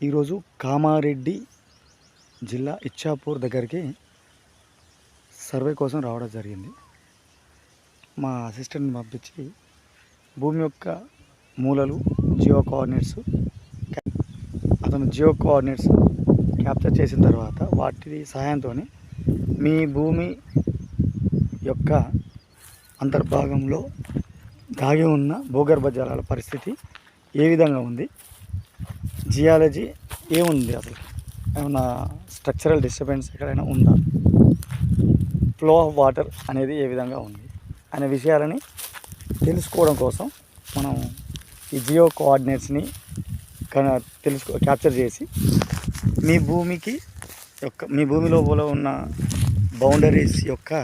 ఈరోజు కామారెడ్డి జిల్లా ఇచ్చాపూర్ దగ్గరికి సర్వే కోసం రావడం జరిగింది. మా అసిస్టెంట్ని పంపించి భూమి యొక్క మూలలు జియో కోఆర్డినేట్స్ అతను జియో కోఆర్డినేట్స్ క్యాప్చర్ చేసిన తర్వాత వాటి సహాయంతో మీ భూమి యొక్క అంతర్భాగంలో దాగి ఉన్న భూగర్భ జలాల పరిస్థితి ఏ విధంగా ఉంది? జియాలజీ ఏముంది అసలు? ఏమన్నా స్ట్రక్చరల్ డిస్టర్బెన్స్ ఎక్కడైనా ఉందా? ఫ్లో ఆఫ్ వాటర్ అనేది ఏ విధంగా ఉంది? అనే విషయాలని తెలుసుకోవడం కోసం మనం ఈ జియో కోఆర్డినేట్స్ని కన తెలుసుకో క్యాప్చర్ చేసి మీ భూమికి యొక్క మీ భూమి లోపల ఉన్న బౌండరీస్ యొక్క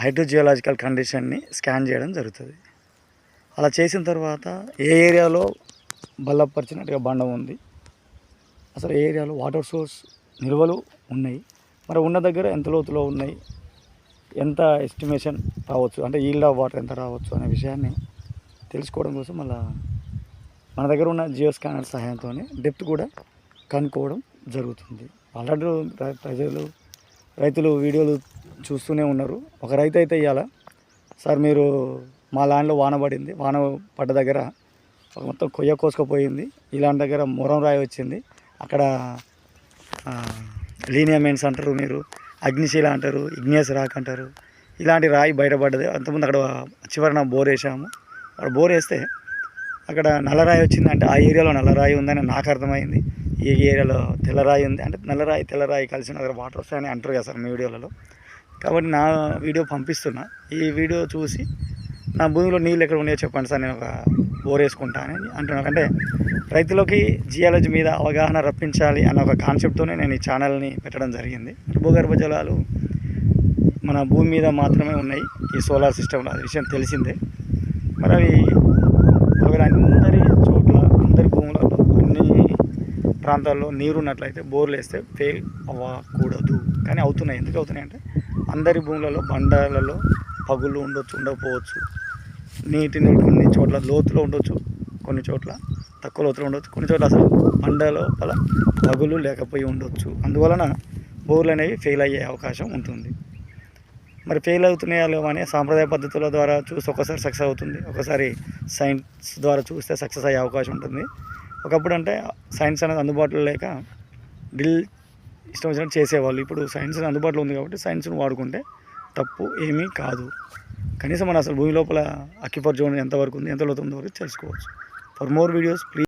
హైడ్రోజియోలాజికల్ కండిషన్ని స్కాన్ చేయడం జరుగుతుంది. అలా చేసిన తర్వాత ఏ ఏరియాలో బలపరిచినట్టుగా బండ ఉంది. అసలు ఏ ఏరియాలో వాటర్ సోర్స్ నిల్వలు ఉన్నాయి? మరి ఉన్న దగ్గర ఎంత లోతులో ఉన్నాయి? ఎంత ఎస్టిమేషన్ రావచ్చు? అంటే ఈల్డ్ ఆఫ్ వాటర్ ఎంత రావచ్చు అనే విషయాన్ని తెలుసుకోవడం కోసం మళ్ళా మన దగ్గర ఉన్న జియో స్కానర్ సహాయంతో డెప్త్ కూడా కనుక్కోవడం జరుగుతుంది. ఆల్రెడీ ప్రజలు రైతులు వీడియోలు చూస్తూనే ఉన్నారు. ఒక రైతు అయితే ఇవాళ సార్ మీరు మా ల్యాండ్లో వాన పడింది వాన పడ్డ దగ్గర మొత్తం కొయ్య కోసుకుపోయింది. ఇలాంటి దగ్గర మురం రాయి వచ్చింది. అక్కడ లీనియమెంట్స్ అంటారు మీరు అగ్నిశీల అంటారు ఇగ్నియస్ రాక్ అంటారు. ఇలాంటి రాయి బయటపడ్డది. అంతకుముందు అక్కడ చివరన బోర్ వేసాము. అక్కడ బోర్ వేస్తే అక్కడ నల్లరాయి వచ్చింది అంటే ఆ ఏరియాలో నల్లరాయి ఉందని నాకు అర్థమైంది. ఈ ఏరియాలో తెల్లరాయి ఉంది. అంటే నల్లరాయి తెల్లరాయి కలిసిన దగ్గర వాటర్ వస్తాయని అంటారు కదా సార్ మీ వీడియోలలో. కాబట్టి నా వీడియో పంపిస్తున్నా. ఈ వీడియో చూసి నా భూమిలో నీళ్ళు ఎక్కడ ఉన్నాయో చెప్పండి సార్ నేను ఒక బోర్ వేసుకుంటానని అంటున్నాను అంటే రైతులకి జియాలజీ మీద అవగాహన రప్పించాలి అన్న ఒక కాన్సెప్ట్తోనే నేను ఈ ఛానల్ని పెట్టడం జరిగింది. భూగర్భ జలాలు మన భూమి మీద మాత్రమే ఉన్నాయి. ఈ సోలార్ సిస్టంలో అది విషయం తెలిసిందే. మరి అవి ఒకవేళ అందరి చోట్ల అందరి భూములలో అన్ని ప్రాంతాల్లో నీరు ఉన్నట్లయితే బోర్లు వేస్తే ఫెయిల్ అవ్వకూడదు. కానీ అవుతున్నాయి. ఎందుకు అవుతున్నాయి అంటే అందరి భూములలో బండలలో పగులు ఉండొచ్చు ఉండకపోవచ్చు. నీటిని కొన్ని చోట్ల లోతులో ఉండొచ్చు కొన్ని చోట్ల తక్కువ లోతులో ఉండొచ్చు కొన్ని చోట్ల అసలు బండ లోపల పగులు లేకపోయి ఉండొచ్చు. అందువలన బోర్లు అనేవి ఫెయిల్ అయ్యే అవకాశం ఉంటుంది. మరి ఫెయిల్ అవుతున్నాయా లేవా అని సాంప్రదాయ పద్ధతుల ద్వారా చూస్తే ఒకసారి సక్సెస్ అవుతుంది. ఒకసారి సైన్స్ ద్వారా చూస్తే సక్సెస్ అయ్యే అవకాశం ఉంటుంది. ఒకప్పుడు అంటే సైన్స్ అనేది అందుబాటులో లేక డ్రిల్ ఇష్టం వచ్చినట్టు చేసేవాళ్ళు. ఇప్పుడు సైన్స్ అందుబాటులో ఉంది కాబట్టి సైన్స్ను వాడుకుంటే తప్పు ఏమీ కాదు. కనీసం మన అసలు భూమి లోపల అక్యుపర్ జోన్ ఎంతవరకు ఉంది ఎంత లోతుంది వరకు తెలుసుకోవచ్చు. For more videos please